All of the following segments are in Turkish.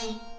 Bye.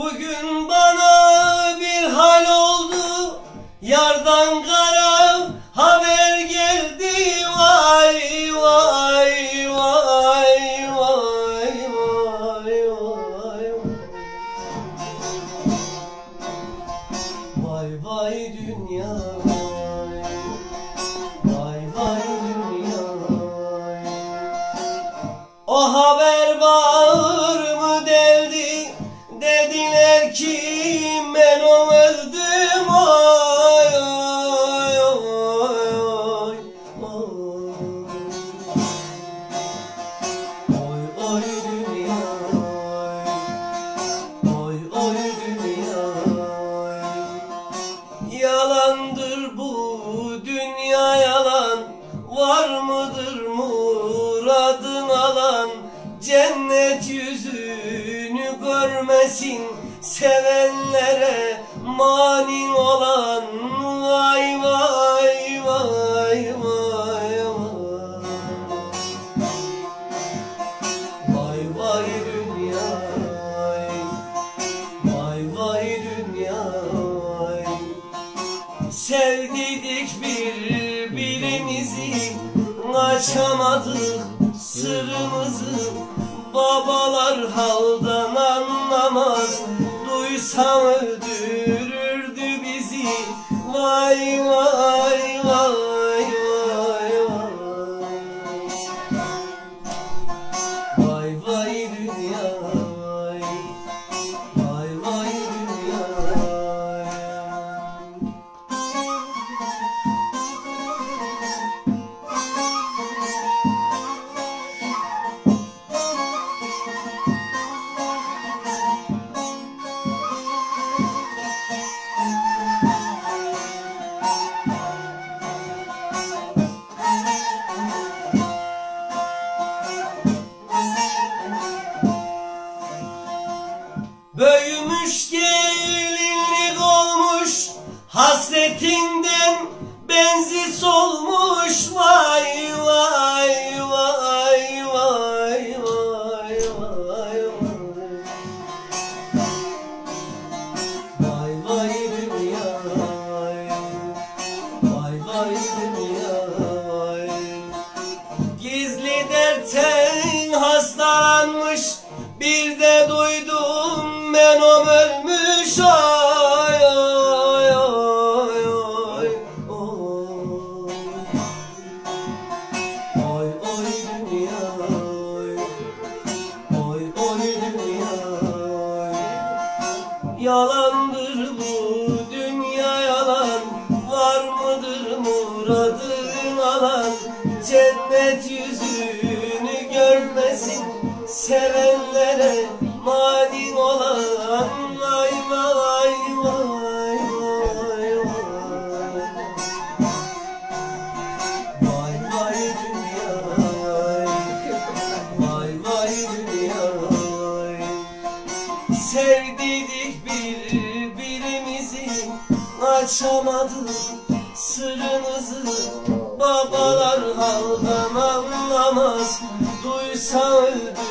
Bugün Desinler ki ben öldüm ay ay ay ay Oy oy dünya Oy oy dünya Yalandır bu dünya yalan Var mıdır muradın alan? Cennet yüzünü görmesin Sevenlere manin olan Vay vay vay vay vay. Vay dünya Vay vay dünya Sevdik birbirimizi Açamadık sırrımızı. Babalar haldan anlamaz Duysam öldürürdü bizi. Vay vay Yalandır bu dünya yalan. Var mıdır muradın alan? Cennet yüzünü görmesin Sevenlere Açamadık sırrımızı. Babalar haldan anlamaz. Duysa öldürürdü